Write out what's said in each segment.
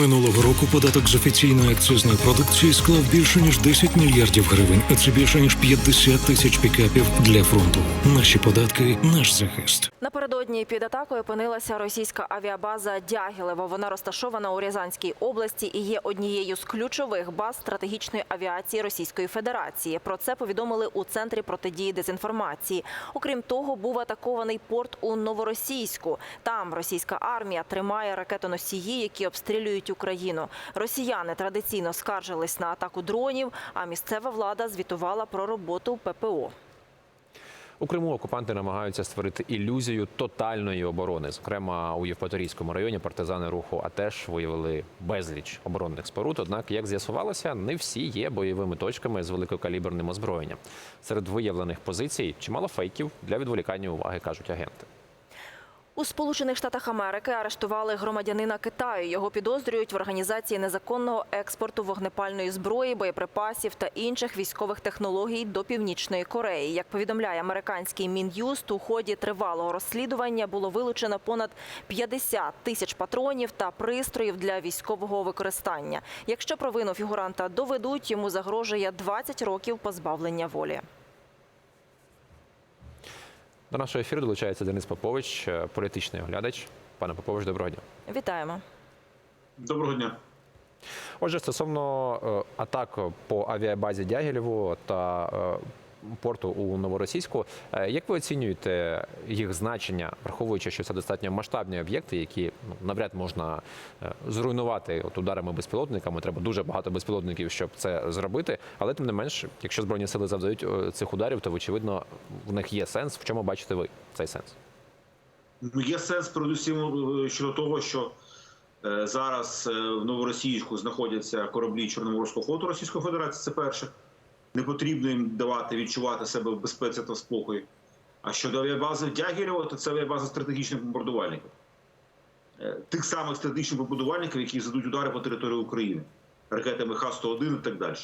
Минулого року податок з офіційної акцизної продукції склав більше ніж 10 мільярдів гривень, а це більше ніж 50 тисяч пікапів для фронту. Наші податки, наш захист. Напередодні під атакою опинилася російська авіабаза Дягілево. Вона розташована у Рязанській області і є однією з ключових баз стратегічної авіації Російської Федерації. Про це повідомили у центрі протидії дезінформації. Окрім того, був атакований порт у Новоросійську. Там російська армія тримає ракетоносії, які обстрілюють Україну. Росіяни традиційно скаржились на атаку дронів, а місцева влада звітувала про роботу ППО. У Криму окупанти намагаються створити ілюзію тотальної оборони. Зокрема, у Євпаторійському районі партизани руху АТЕШ виявили безліч оборонних споруд. Однак, як з'ясувалося, не всі є бойовими точками з великокаліберним озброєнням. Серед виявлених позицій чимало фейків для відволікання уваги, кажуть агенти. У Сполучених Штатах Америки арештували громадянина Китаю. Його підозрюють в організації незаконного експорту вогнепальної зброї, боєприпасів та інших військових технологій до Північної Кореї. Як повідомляє американський мін'юст, у ході тривалого розслідування було вилучено понад 50 тисяч патронів та пристроїв для військового використання. Якщо провину фігуранта доведуть, йому загрожує 20 років позбавлення волі. До нашого ефіру долучається Денис Попович, е, політичний оглядач. Пане Попович, доброго дня. Вітаємо. Доброго дня. Отже, стосовно е, атак по авіабазі Дягілєву та е, порту у Новоросійську, е, як ви оцінюєте їх значення, враховуючи, що це достатньо масштабні об'єкти, які ну, навряд можна е, зруйнувати от ударами безпілотниками? Треба дуже багато безпілотників, щоб це зробити. Але тим не менш, якщо збройні сили завдають е, цих ударів, то очевидно в них є сенс. В чому бачите ви цей сенс? Ну, є сенс передусім щодо того, що зараз в Новоросійську знаходяться кораблі Чорноморського флоту Російської Федерації. Це перше. Не потрібно їм давати відчувати себе в безпеці та в спокої. А щодо авіабази в Дягілєво, то це авіабаза стратегічних бомбардувальників. Е, Тих самих стратегічних бомбардувальників, які задуть удари по території України, ракетами Х-101 і так далі.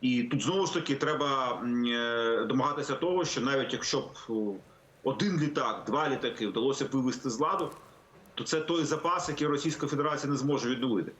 І тут знову ж таки треба е, домагатися того, що навіть якщо б один літак, два літаки вдалося б вивести з ладу, то це той запас, який Російська Федерація не зможе відновити.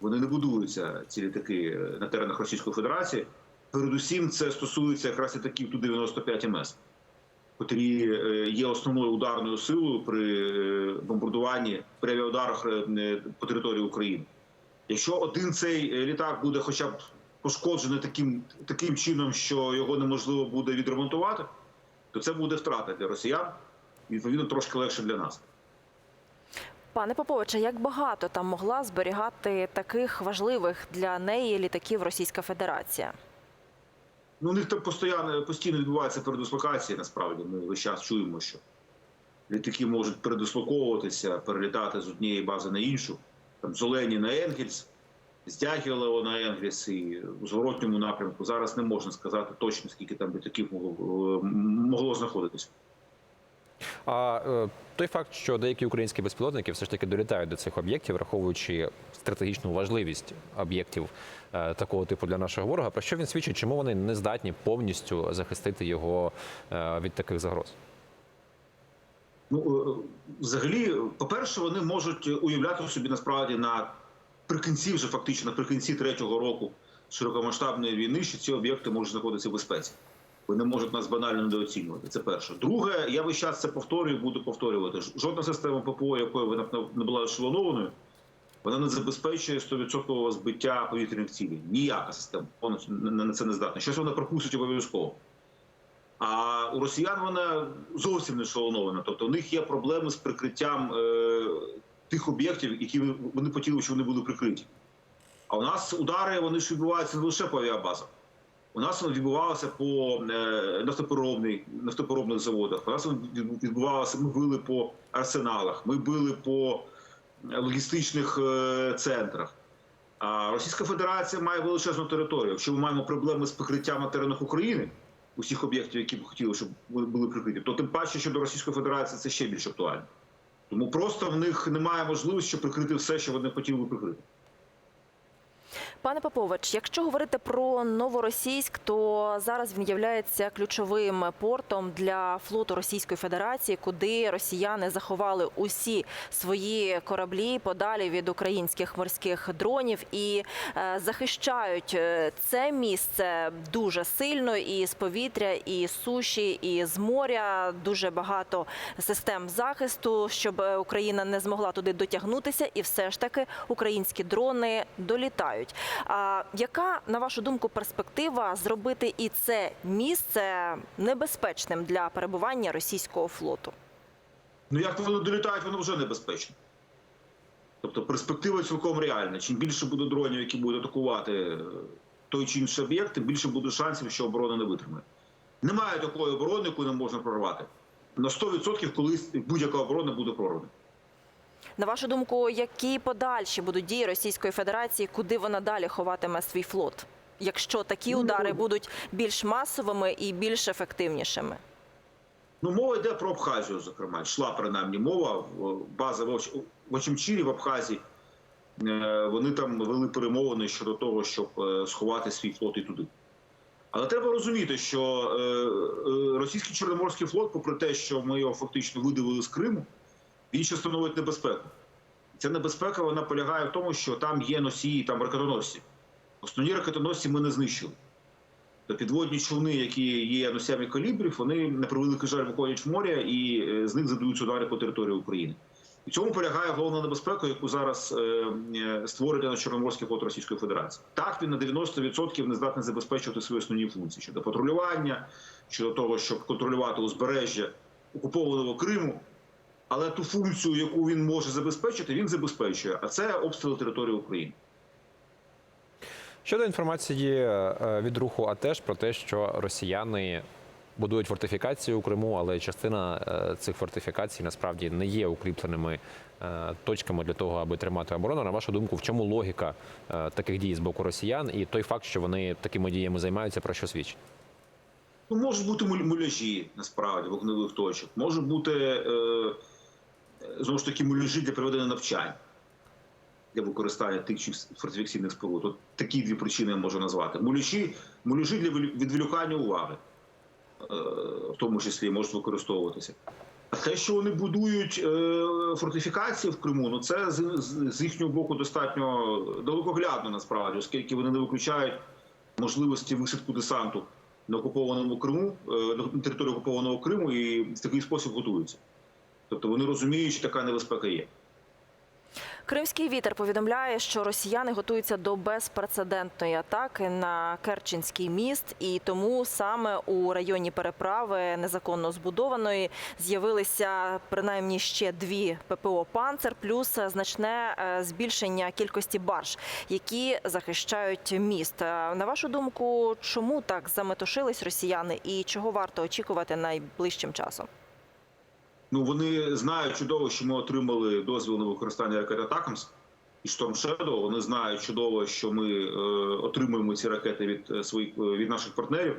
Вони не будуються, ці літаки е, на теренах Російської Федерації. Передусім, це стосується якраз літаків Ту-95 МС, котрі е, є основною ударною силою при е, бомбардуванні при авіаударах е, по території України. Якщо один цей літак буде хоча б пошкоджений таким, таким чином, що його неможливо буде відремонтувати, то це буде втрата для росіян, і відповідно трошки легше для нас. Пане Поповича, як багато там могла зберігати таких важливих для неї літаків Російська Федерація? Ну, у них там постійно, постійно відбувається передислокація, насправді. Ми весь час чуємо, що літаки можуть передислоковуватися, перелітати з однієї бази на іншу. Там з Олені на Енгельс, з Дягілева на Енгельс і у зворотньому напрямку. Зараз не можна сказати точно, скільки там літаків могло, е, могло знаходитися. А е, той факт, що деякі українські безпілотники все ж таки долітають до цих об'єктів, враховуючи стратегічну важливість об'єктів е, такого типу для нашого ворога, про що він свідчить? Чому вони не здатні повністю захистити його е, від таких загроз? Ну, взагалі, по-перше, вони можуть уявляти собі насправді на прикінці, вже фактично наприкінці третього року широкомасштабної війни, що ці об'єкти можуть знаходитися в безпеці. Вони можуть нас банально недооцінювати. Це перше. Друге, я весь час це повторюю, буду повторювати. Жодна система ППО, якою вона не була ешелонованою, вона не забезпечує 100% збиття повітряних цілей. Ніяка система вона на це не здатна. Щось вона пропустить обов'язково. А у росіян вона зовсім не шалонована. Тобто у них є проблеми з прикриттям е, тих об'єктів, які вони хотіли, щоб вони були прикриті. А у нас удари вони ж відбуваються не лише по авіабазах. У нас воно відбувалося по е, нафтопереробних заводах. У нас воно відбувалося, ми били по арсеналах, ми били по логістичних е, центрах. А Російська Федерація має величезну територію. Якщо ми маємо проблеми з прикриттям на теренах України, усіх об'єктів, які б хотіли, щоб були прикриті, то тим паче щодо Російської Федерації це ще більш актуально. Тому просто в них немає можливості щоб прикрити все, що вони хотіли би прикрити. Пане Попович, якщо говорити про новоросійськ, то зараз він є ключовим портом для флоту Російської Федерації, куди росіяни заховали усі свої кораблі подалі від українських морських дронів і е, захищають е, це місце дуже сильно і з повітря, і з суші, і з моря. Дуже багато систем захисту, щоб е, Україна не змогла туди дотягнутися, і все ж таки українські дрони долітають. А яка, на вашу думку, перспектива зробити і це місце небезпечним для перебування російського флоту? Ну як вони долітають, воно вже небезпечно. Тобто перспектива цілком реальна. Чим більше буде дронів, які будуть атакувати е, той чи інший об'єкт, тим більше буде шансів, що оборона не витримає. Немає такої оборони, яку не можна прорвати. На 100% колись будь-яка оборона буде прорвана. На вашу думку, які подальші будуть дії Російської Федерації, куди вона далі ховатиме свій флот? Якщо такі Ну, удари будуть більш масовими і більш ефективнішими? Ну, мова йде про Абхазію, зокрема. Йшла принаймні мова. База в Оч- в Абхазії. Е, Вони там вели перемовини щодо того, щоб е, сховати свій флот і туди. Але треба розуміти, що е, російський Чорноморський флот, попри те, що ми його фактично видавили з Криму, ще становить небезпеку. Ця небезпека вона полягає в тому, що там є носії, там ракетоносці. Основні ракетоносці ми не знищили. То підводні човни, які є носями калібрів, вони на превеликий жаль виходять в море і е, з них задають удари по території України. І цьому полягає головна небезпека, яку зараз е, е, створює на Чорноморський флот Російської Федерації. Так він на 90% не здатний забезпечувати свої основні функції щодо патрулювання, щодо того, щоб контролювати узбережжя окупованого Криму. Але ту функцію, яку він може забезпечити, він забезпечує. А це обстріл території України. Щодо інформації е, від руху АТЕШ про те, що росіяни будують фортифікації у Криму, але частина е, цих фортифікацій насправді не є укріпленими е, точками для того, аби тримати оборону. На вашу думку, в чому логіка таких дій з боку росіян і той факт, що вони такими діями займаються, про що свідчить? Ну, можуть бути муляжі, насправді, вогневих точок. Може бути, е, знову ж таки, муляжі для проведення навчань, для використання тих чи фортифікаційних споруд. От такі дві причини я можу назвати. Муляжі, муляжі для відволікання уваги, е, в тому числі, можуть використовуватися. А те, що вони будують е, фортифікації в Криму, ну це з їхнього боку достатньо далекоглядно насправді, оскільки вони не виключають можливості висадку десанту на окупованому Криму, е, на території окупованого Криму і в такий спосіб готуються. Тобто вони розуміють, що така небезпека є. Кримський вітер повідомляє, що росіяни готуються до безпрецедентної атаки на Керченський міст, і тому саме у районі переправи незаконно збудованої з'явилися принаймні ще дві ППО Панцер, плюс значне е, збільшення кількості барж, які захищають міст. Е, На вашу думку, чому так заметушились росіяни, і чого варто очікувати найближчим часом? Ну вони знають чудово, що ми отримали дозвіл на використання ракет Атакамс і Storm Shadow. Вони знають чудово, що ми е, отримуємо ці ракети від е, своїх е, від наших партнерів,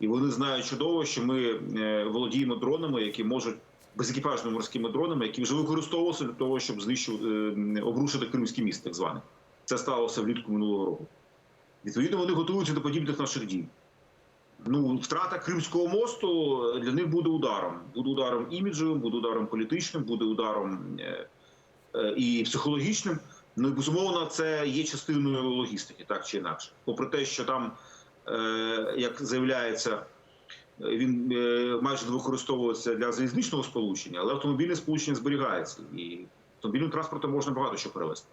і вони знають чудово, що ми е, володіємо дронами, які можуть безекіпажними морськими дронами, які вже використовувалися для того, щоб знищувати е, обрушити Кримський міст, так зване. Це сталося влітку минулого року. Відповідно, вони готуються до подібних наших дій. Ну, втрата Кримського мосту для них буде ударом. Буде ударом іміджевим, буде ударом політичним, буде ударом е, е, і психологічним. Ну і безумовно, це є частиною логістики, так чи інакше. Попри те, що там, е, як заявляється, він е, майже не використовується для залізничного сполучення, але автомобільне сполучення зберігається, і автомобільним транспортом можна багато що перевезти.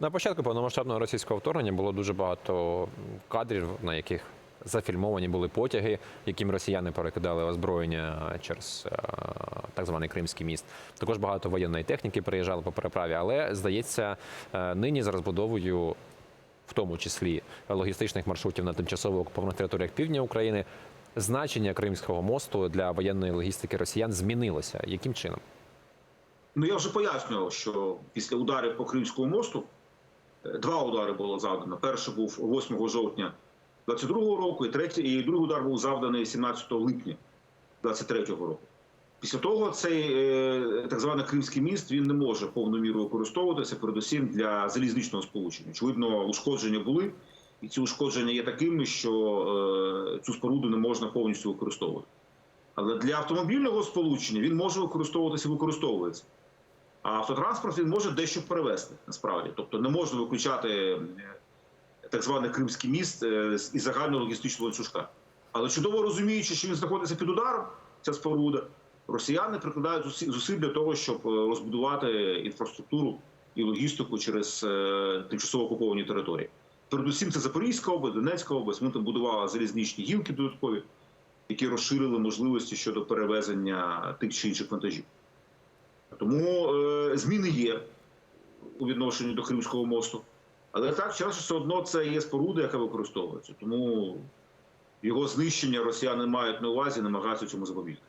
На початку повномасштабного російського вторгнення було дуже багато кадрів, на яких зафільмовані були потяги, яким росіяни перекидали озброєння через е, так званий Кримський міст. Також багато воєнної техніки приїжджало по переправі, але здається, е, нині з розбудовою. В тому числі логістичних маршрутів на тимчасово окупованих територіях півдня України, значення Кримського мосту для воєнної логістики росіян змінилося. Яким чином? Ну я вже пояснював, що після ударів по Кримському мосту е, два удари було завдано. Перший був 8 жовтня 22-го року, і третій, і другий удар був завданий 17 липня 23-го року. Після того цей е, так званий Кримський міст він не може повною мірою використовуватися, передусім для залізничного сполучення. Очевидно, ушкодження були, і ці ушкодження є такими, що е, цю споруду не можна повністю використовувати. Але для автомобільного сполучення він може використовуватися і використовується. А автотранспорт він може дещо перевести насправді. Тобто не можна виключати е, так званий Кримський міст е, із загального логістичного ланцюжка. Але чудово розуміючи, що він знаходиться під ударом, ця споруда, росіяни прикладають зусиль для того, щоб е, розбудувати інфраструктуру і логістику через е, тимчасово окуповані території. Передусім, це Запорізька область, Донецька область. Ми там будували залізничні гілки додаткові, які розширили можливості щодо перевезення тих чи інших вантажів. Тому е, зміни є у відношенні до Кримського мосту. Але так, часом все одно це є споруда, яка використовується. Тому його знищення росіяни мають на увазі, намагаються цьому запобігти.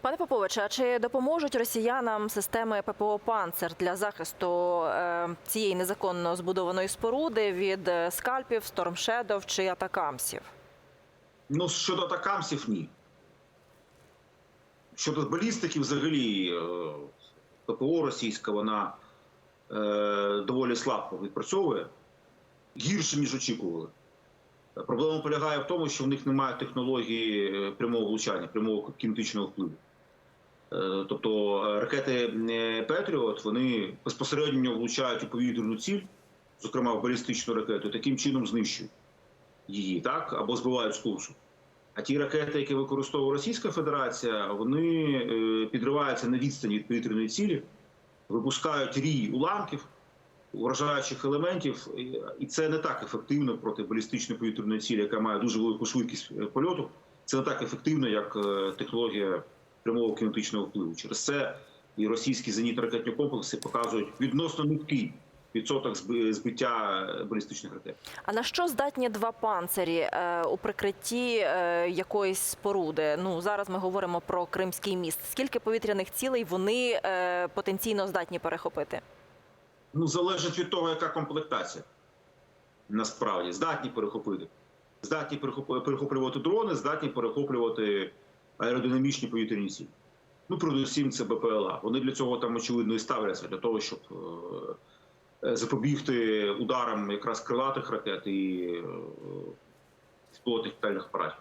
Пане Поповиче, а чи допоможуть росіянам системи ППО «Панцер» для захисту е, цієї незаконно збудованої споруди від е, скальпів, стормшедов чи атакамсів? Ну, щодо атакамсів, ні. Щодо балістики, взагалі, е, ППО російська, вона доволі слабко відпрацьовує, гірше, ніж очікували. Проблема полягає в тому, що в них немає технології е, прямого влучання, прямого кінетичного впливу. Е, Тобто е, ракети Петріот вони безпосередньо влучають у повітряну ціль, зокрема в балістичну ракету, таким чином знищують її, так або збивають з курсу. А ті ракети, які використовує Російська Федерація, вони підриваються на відстані від повітряної цілі, випускають рій уламків, уражаючих елементів, і- це не так ефективно проти балістичної повітряної цілі, яка має дуже велику швидкість е, польоту. Це не так ефективно, як е, технологія прямого кінетичного впливу. Через це і російські зенітно-ракетні комплекси показують відносно низький відсоток зби- збиття е, балістичних ракет. А на що здатні два панцирі у прикритті якоїсь споруди? Ну зараз ми говоримо про Кримський міст. Скільки повітряних цілей вони потенційно здатні перехопити? Ну, залежить від того, яка комплектація. Насправді, здатні перехопити. Здатні перехоплювати дрони, здатні перехоплювати аеродинамічні повітряні цілі. Ну, передусім, це БПЛА. Вони для цього там, очевидно, і ставляться, для того, щоб е, е, запобігти ударам якраз крилатих ракет і е, безпілотних літальних апаратів.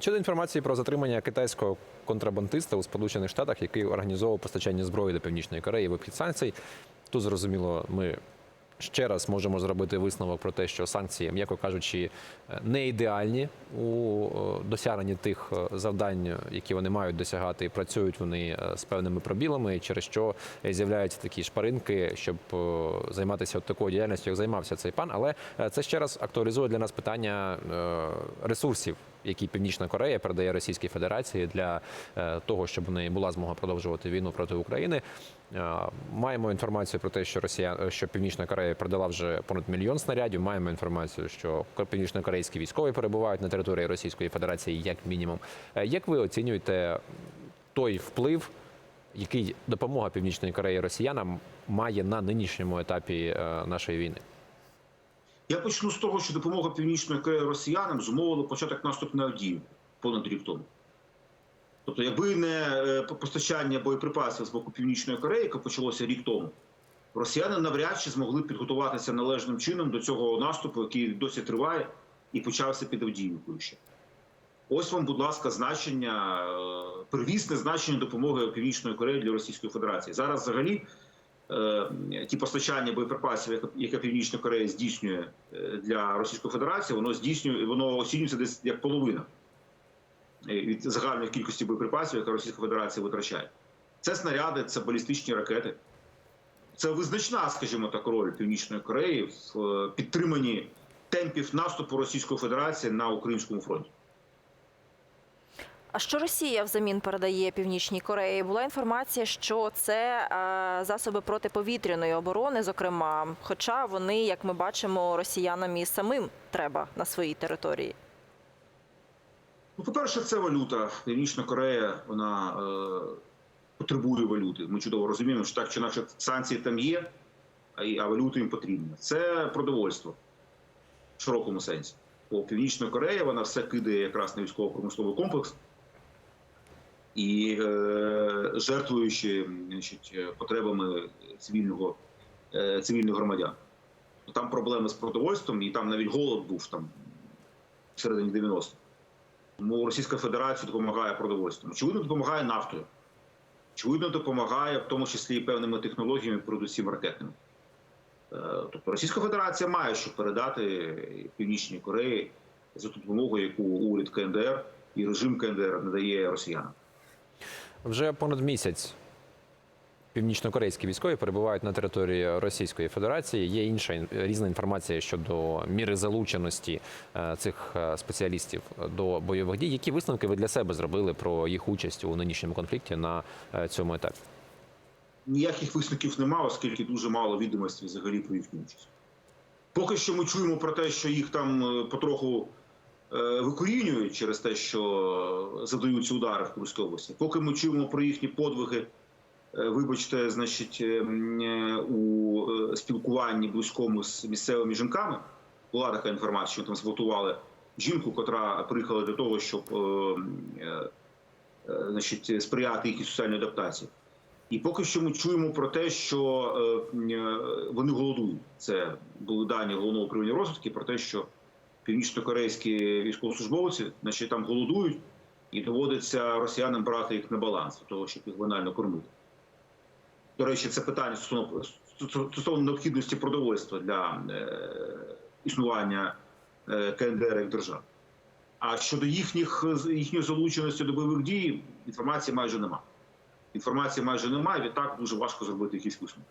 Щодо інформації про затримання китайського контрабандиста у Сполучених Штатах, який організовував постачання зброї до Північної Кореї в обхід санкцій, тут зрозуміло, ми ще раз можемо зробити висновок про те, що санкції, м'яко кажучи, не ідеальні у е, досягненні тих е, завдань, які вони мають досягати, і працюють вони е, з певними пробілами, через що з'являються такі шпаринки, щоб займатися от такою діяльністю, як займався цей пан. Але це ще раз актуалізує для нас питання ресурсів, які Північна Корея передає Російській Федерації для е, того, щоб в неї була змога продовжувати війну проти України. Е, Маємо інформацію про те, що Росія, що Північна Корея передала вже понад мільйон снарядів. Маємо інформацію, що північно-корейські військові перебувають на території Російської Федерації, як мінімум. Е, Як ви оцінюєте той вплив, який допомога Північної Кореї росіянам має на нинішньому етапі е, нашої війни? Я почну з того, що допомога Північної Кореї росіянам зумовила початок наступу на Авдіївку понад рік тому. Тобто, якби не е, постачання боєприпасів з боку Північної Кореї, яке почалося рік тому, росіяни навряд чи змогли підготуватися належним чином до цього наступу, який досі триває, і почався під Авдіївкою ще. Ось вам, будь ласка, значення, е, первісне значення допомоги Північної Кореї для Російської Федерації. Зараз взагалі ті постачання боєприпасів, яке- Північна Корея здійснює е, для Російської Федерації, воно здійснює, воно оцінюється десь як половина е, від загальної кількості боєприпасів, яка Російська Федерація витрачає. Це снаряди, це балістичні ракети. Це визначна, скажімо так, роль Північної Кореї в е, підтриманні темпів наступу Російської Федерації на українському фронті. А що Росія взамін передає Північній Кореї? Була інформація, що це е, засоби протиповітряної оборони, зокрема. Хоча вони, як ми бачимо, росіянам і самим треба на своїй території. Ну, по-перше, це валюта. Північна Корея вона е, потребує валюти. Ми чудово розуміємо, що так чи інакше санкції там є, а валюта їм потрібна. Це продовольство в широкому сенсі. Бо Північна Корея вона все кидає якраз на військово-промисловий комплекс. І е, жертвуючи значить, потребами цивільного, е, цивільних громадян. Там проблеми з продовольством, і там навіть голод був там в середині 90-х. Тому Російська Федерація допомагає продовольством. Очевидно, допомагає нафтою. Очевидно, допомагає в тому числі і певними технологіями, передусім ракетними. Е, Тобто Російська Федерація має що передати Північній Кореї за ту допомогу, яку уряд КНДР і режим КНДР надає росіянам. Вже понад місяць північнокорейські військові перебувають на території Російської Федерації. Є інша різна інформація щодо міри залученості е, цих е, спеціалістів до бойових дій. Які висновки ви для себе зробили про їх участь у нинішньому конфлікті на е, цьому етапі? Ніяких висновків немає, оскільки дуже мало відомостей взагалі про їхню участь. Поки що ми чуємо про те, що їх там потроху викорінюють через те, що задаються удари в Курській області. Поки ми чуємо про їхні подвиги, е, вибачте, значить, е, е, у е, спілкуванні близькому з місцевими жінками, була така інформація, що там зґвалтували жінку, котра приїхала для того, щоб е, е, е, значить, сприяти їхній соціальній адаптації. І поки що ми чуємо про те, що е, е, вони голодують. Це були дані головного управління розвідки про те, що північно-корейські військовослужбовці, значить, там голодують, і доводиться росіянам брати їх на баланс того, щоб їх банально кормити. До речі, це питання стосовно, стосовно необхідності продовольства для е, існування е, КНДР як держави. А щодо їхніх їхньої залученості до бойових дій, інформації майже немає. Інформації майже немає, відтак дуже важко зробити якісь висновки.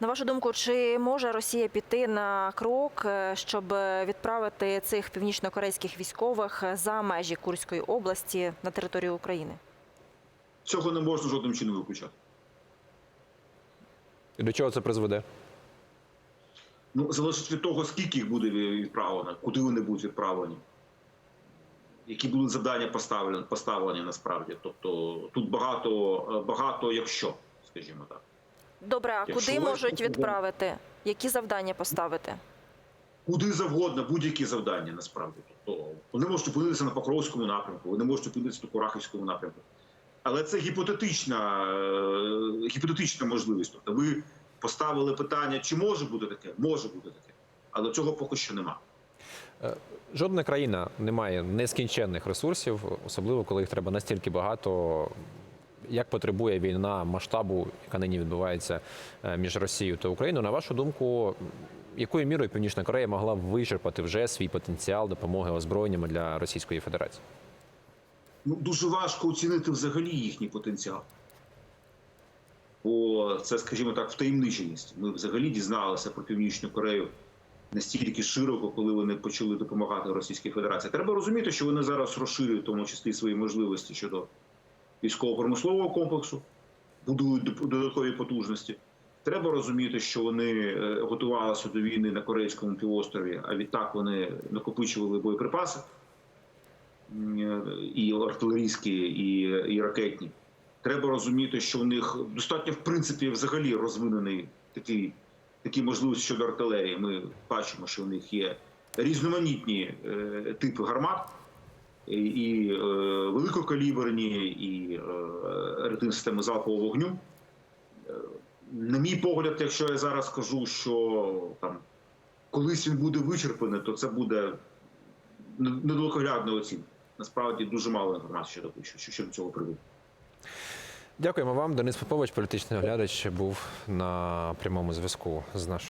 На вашу думку, чи може Росія піти на крок, е, щоб відправити цих північнокорейських військових за межі Курської області на територію України? Цього не можна жодним чином виключати. І до чого це призведе? Ну, залежить від того, скільки їх буде відправлено, куди вони будуть відправлені, які будуть завдання поставлені, поставлені насправді. Тобто тут багато, багато якщо, скажімо так. Добре, а Якщо куди можуть відправити? Які завдання поставити? Куди завгодно, будь-які завдання насправді. Тобто вони можуть опинитися на Покровському напрямку, вони можуть опинитися на Курахівському напрямку. Але це гіпотетична, е, гіпотетична можливість. Тобто ви поставили питання, чи може бути таке? Може бути таке. Але цього поки що немає. Жодна країна не має нескінченних ресурсів, особливо коли їх треба настільки багато, як потребує війна масштабу, яка нині відбувається е, між Росією та Україною. На вашу думку, якою мірою Північна Корея могла вичерпати вже свій потенціал допомоги озброєннями для Російської Федерації? Ну, дуже важко оцінити взагалі їхній потенціал. Бо це, скажімо так, втаємниченість. Ми взагалі дізналися про Північну Корею настільки широко, коли вони почали допомагати Російській Федерації. Треба розуміти, що вони зараз розширюють в тому числі свої можливості щодо військово-промислового комплексу, будують додаткові потужності. Треба розуміти, що вони е, готувалися до війни на Корейському півострові, а відтак вони накопичували боєприпаси і артилерійські, і, і ракетні. Треба розуміти, що в них достатньо в принципі взагалі розвинений такий, такі можливості щодо артилерії. Ми бачимо, що в них є різноманітні е, типи гармат, і, е, великокаліберні, і е, реактивні системи залпового вогню. Е, На мій погляд, якщо я зараз скажу, що там колись він буде вичерпаний, то це буде недалекоглядна оцінка. Насправді дуже мало інформації щодо, що- щодо цього приводу. Дякуємо вам. Денис Попович, політичний оглядач, був на прямому зв'язку з нашою.